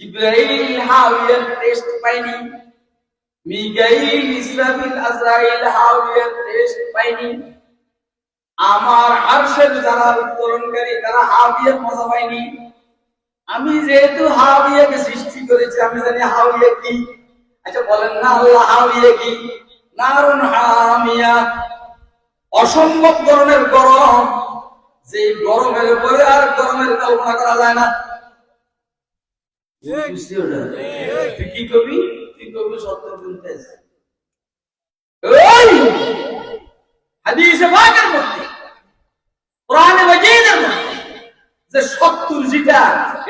জিব্রাইল হাওয়ার টেস্ট পাইনি। মিগাইল ইসরাফিল, আজরাইল হাওয়ার টেস্ট পাইনি। আমার আরশের যারা উত্তরণকারী, তারা হাওয়ার মজা পাইনি আমি যেহেতু হাওয়াকে সৃষ্টি করেছি, আমি জানি হাওয়া কি। আচ্ছা বলেন না আল্লাহ হাওয়া কি? নারুন হামিয়া। অসম্ভব ধরনের গরম। যে গরমের উপরে আর গরমের কল্পনা করা যায় না? তুই কি করবি? তুই করবি সত্তর গুণ হাদিসে পাকের মধ্যে কোরআনে মাজিদের মধ্যে যে সত্তর যেটা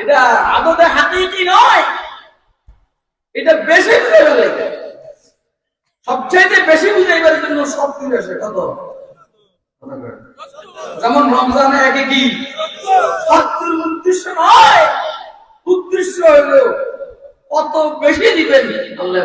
এটা আদতে হাকিকি নয় এটা বেশি বুঝে গেলে সবচাইতে বেশি বুঝাইবার জন্য সত্তর আসে কত? যেমন রমজানে একে কি? সত্তর। নয়। উদ্দেশ্য হইল কত বেশি দিবেন? আল্লাহ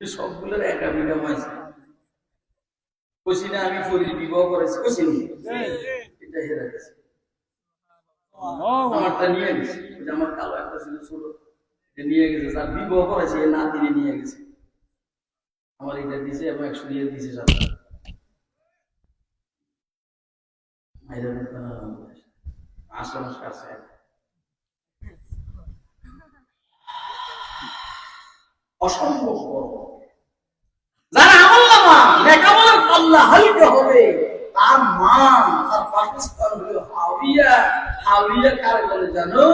সবগুলোর একা বিঘা মাইছে। কইছি না আমি ফরির বিবাহ করেছি নি? এটা হেরে গেছে আমারটা নিয়ে গেছে আমার কালো একটা ছিল ছোট। নিয়ে গেছে বিবাহ করেছে এ নাতিনে নিয়ে গেছে। আমার এটা দিছে এবং একশো দিছে না অসম্ভব যারা আমল নামা নেকামলের পাল্লা হালকা হবে তার মা, তার পাকিস্তান হলো হাবিয়া হাবিয়া কার বলে জানো?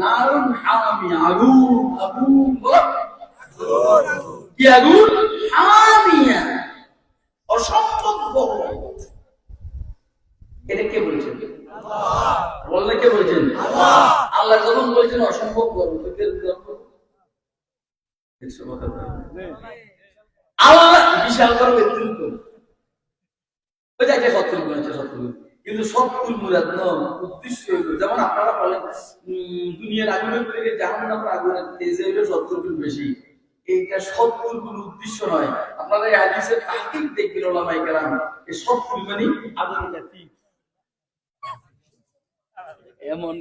নারুন হামি আগুন আগুন কি আগুন হামিয়া। অসম্ভব বড়। এটা কে বলছেন? বললে কে বলছেন? আল্লাহ যখন বলছেন, অসম্ভব বড়? আল্লাহ বিশাল বড় নেতৃত্ব কিন্তু সত্তর মুরাদ উদ্দেশ্য যেমন আপনারা বলেন দুনিয়ার আগুনের থেকে জাহান আগুনের তেজে হইল বেশি। এইটা সত্তর গুণ উদ্দেশ্য নয়। আপনারা এই হাদিসের তাহকিক দেখবেন ওলামাই কেরাম। এই সত্তর মানে আগুন তীর এমন